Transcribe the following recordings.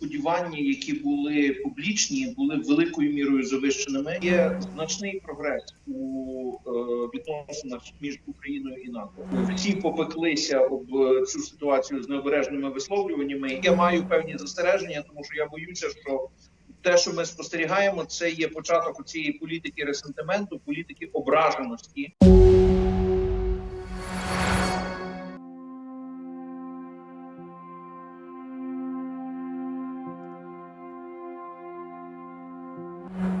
сподівання, які були публічні, були великою мірою завищеними. Є значний прогрес у е, відносинах між Україною і НАТО. Всі попеклися об цю ситуацію з необережними висловлюваннями. Я маю певні застереження, тому що я боюся, що те, що ми спостерігаємо, це є початок цієї політики ресентименту, політики ображеності.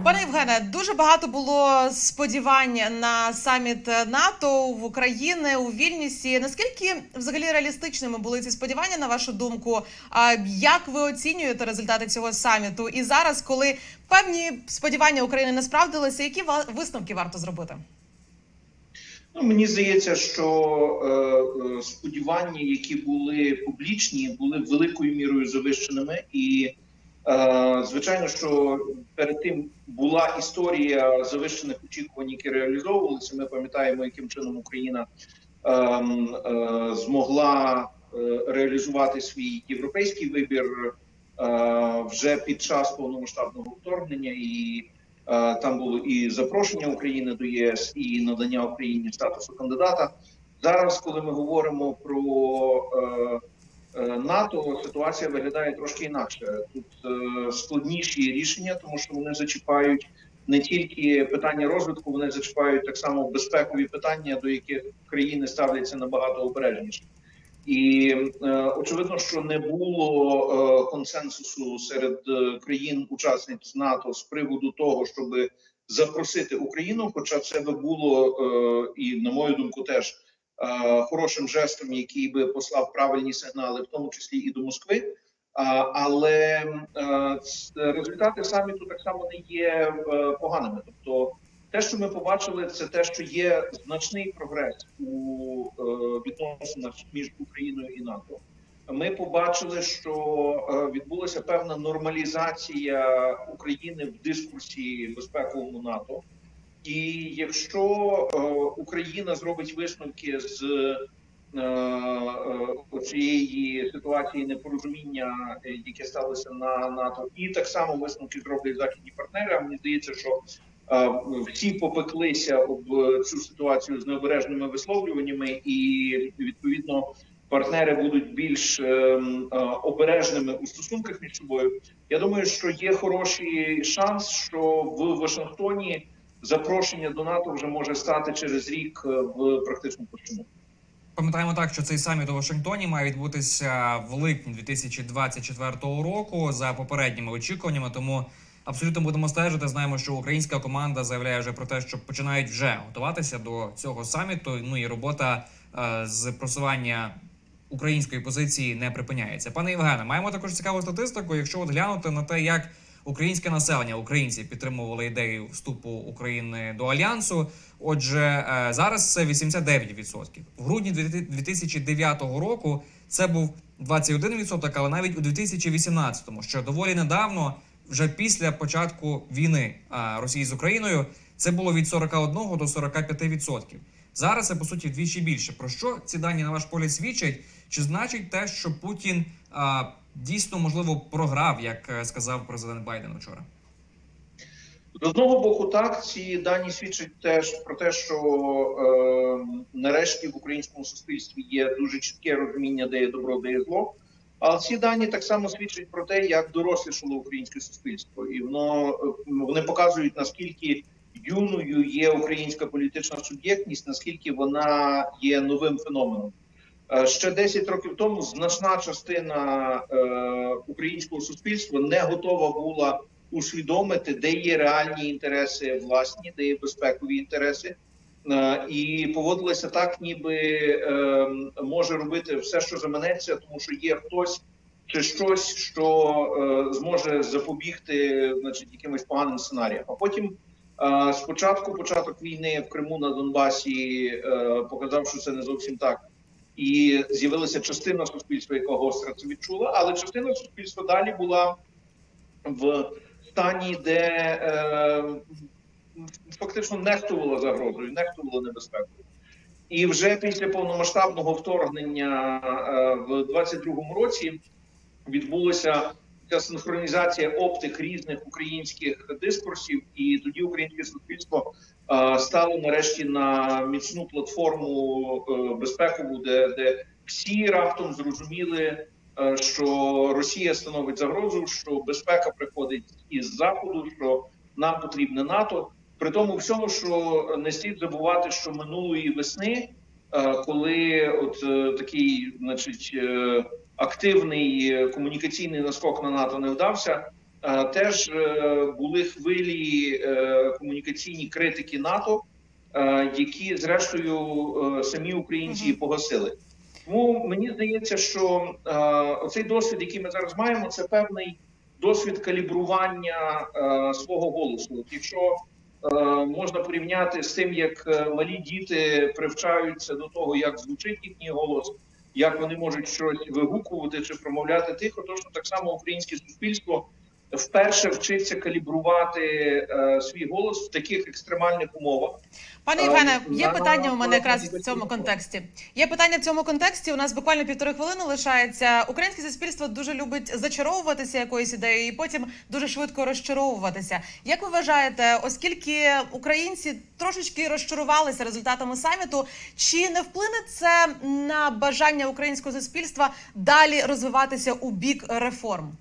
Пане Євгене, дуже багато було сподівань на саміт НАТО в Україні у Вільнюсі. Наскільки взагалі реалістичними були ці сподівання, на вашу думку? А як ви оцінюєте результати цього саміту? І зараз, коли певні сподівання України не справдилися, які висновки варто зробити? Ну, мені здається, що е, е, сподівання, які були публічні, були великою мірою завищеними, і звичайно, що перед тим була історія завищених очікувань, які реалізовувалися. Ми пам'ятаємо, яким чином Україна е, е, змогла е, реалізувати свій європейський вибір е, вже під час повномасштабного вторгнення і. Е, Там було і запрошення України до ЄС, і надання Україні статусу кандидата. Зараз, коли ми говоримо про е, е, НАТО, ситуація виглядає трошки інакше. Тут е, складніші рішення, тому що вони зачіпають не тільки питання розвитку, вони зачіпають так само безпекові питання, до яких країни ставляться набагато обережніше. І е, очевидно, що не було е, консенсусу серед е, країн-учасниць НАТО з приводу того, щоб запросити Україну. Хоча це би було е, і, на мою думку, теж хорошим жестом, який би послав правильні сигнали, в тому числі і до Москви. Але е, результати саміту так само не є е, поганими. Тобто, те, що ми побачили, це те, що є значний прогрес у е, відносинах між Україною і НАТО. Ми побачили, що е, відбулася певна нормалізація України в дискурсі безпековому НАТО. І якщо е, Україна зробить висновки з е, е, цієї ситуації непорозуміння, яке сталося на НАТО, і так само висновки зроблять західні партнери. А мені здається, що всі попеклися об цю ситуацію з необережними висловлюваннями, і відповідно партнери будуть більш обережними у стосунках між собою. Я думаю, що є хороший шанс, що в Вашингтоні запрошення до НАТО вже може стати через рік е, в практичну площину. Пам'ятаємо так, що цей саміт у Вашингтоні має відбутися в липні 2024 року за попередніми очікуваннями. Тому абсолютно будемо стежити. Знаємо, що українська команда заявляє вже про те, що починають вже готуватися до цього саміту. Ну і робота е, з просування української позиції не припиняється. Пане Євгене, маємо також цікаву статистику. Якщо от глянути на те, як українське населення, українці підтримували ідею вступу України до альянсу. Отже, е, зараз це 89%. В грудні 2009 року це був 21%, але навіть у 2018-му, що доволі недавно, вже після початку війни е, Росії з Україною, це було від 41 до 45%. Зараз це по суті вдвічі більше. Про що ці дані на ваш погляд свідчать? Чи значить те, що Путін а, дійсно можливо програв, як е, сказав президент Байден вчора? З одного боку, так ці дані свідчать теж про те, що е, нарешті в українському суспільстві є дуже чітке розуміння, де є добро, де є зло. Але ці дані так само свідчать про те, як дорослішало українське суспільство, і воно е, вони показують наскільки юною є українська політична суб'єктність, наскільки вона є новим феноменом. Е, Ще 10 років тому значна частина е, українського суспільства не готова була усвідомити, де є реальні інтереси власні, де є безпекові інтереси, Е, і поводилися так, ніби може робити все, що заманеться, тому що є хтось чи щось, що зможе запобігти, значить, якимось поганим сценаріям. А потім спочатку початок війни в Криму на Донбасі показав, що це не зовсім так. І з'явилася частина суспільства, яка гостро це відчула, але частина суспільства далі була в стані, де е, фактично нехтувала загрозою, нехтувала небезпекою. І вже після повномасштабного вторгнення е, в 22-му році відбулося ця синхронізація оптик різних українських дискурсів, і тоді українське суспільство е, стало нарешті на міцну платформу е, безпекову, де, де всі раптом зрозуміли, е, що Росія становить загрозу, що безпека приходить із заходу, що нам потрібне НАТО. При тому всьому, що не слід забувати, що минулої весни, коли от такий, значить, активний е, комунікаційний наскок на НАТО не вдався, е, теж е, були хвилі комунікаційні критики НАТО, які зрештою самі українці погасили. Тому мені здається, що оцей досвід, який ми зараз маємо, це певний досвід калібрування свого голосу. Якщо можна порівняти з тим, як малі діти привчаються до того, як звучить їхній голос, як вони можуть щось вигукувати чи промовляти тихо, то що так само українське суспільство вперше вчиться калібрувати е, свій голос в таких екстремальних умовах. Пане Е, Євгене, є питання у мене якраз в цьому контексті. Є питання в цьому контексті. У нас буквально півтори хвилини лишається. Українське суспільство дуже любить зачаровуватися якоюсь ідеєю і потім дуже швидко розчаровуватися. Як ви вважаєте, оскільки українці трошечки розчарувалися результатами саміту, чи не вплине це на бажання українського суспільства далі розвиватися у бік реформ?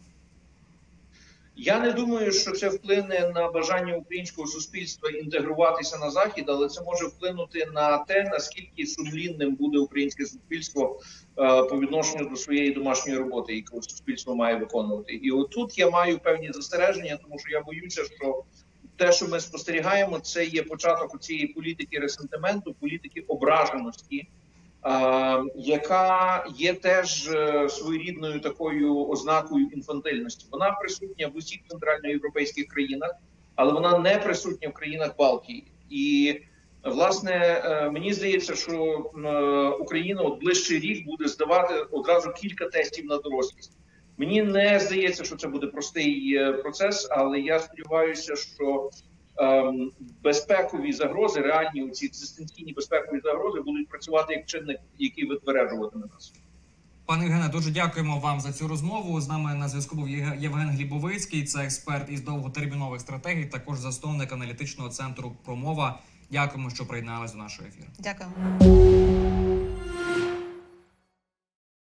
Я не думаю, що це вплине на бажання українського суспільства інтегруватися на захід, але це може вплинути на те, наскільки сумлінним буде українське суспільство е, по відношенню до своєї домашньої роботи, яку суспільство має виконувати. І отут я маю певні застереження, тому що я боюся, що те, що ми спостерігаємо, це є початок цієї політики ресентименту, політики ображеності. Яка є теж е, своєрідною такою ознакою інфантильності. Вона присутня в усіх центральноєвропейських країнах, але вона не присутня в країнах Балтії. І власне е, мені здається, що е, Україна от ближчий рік буде здавати одразу кілька тестів на дорослість. Мені не здається, що це буде простий процес, але я сподіваюся, що ем, безпекові загрози, реальні ці екзистенційні безпекові загрози будуть працювати як чинник, який витверджуватиме нас. Пане Євгене, дуже дякуємо вам за цю розмову. З нами на зв'язку був Євген Глібовицький, це експерт із довготермінових стратегій, також засновник аналітичного центру Промова. Дякуємо, що приєдналися до нашого ефіру. Дякую.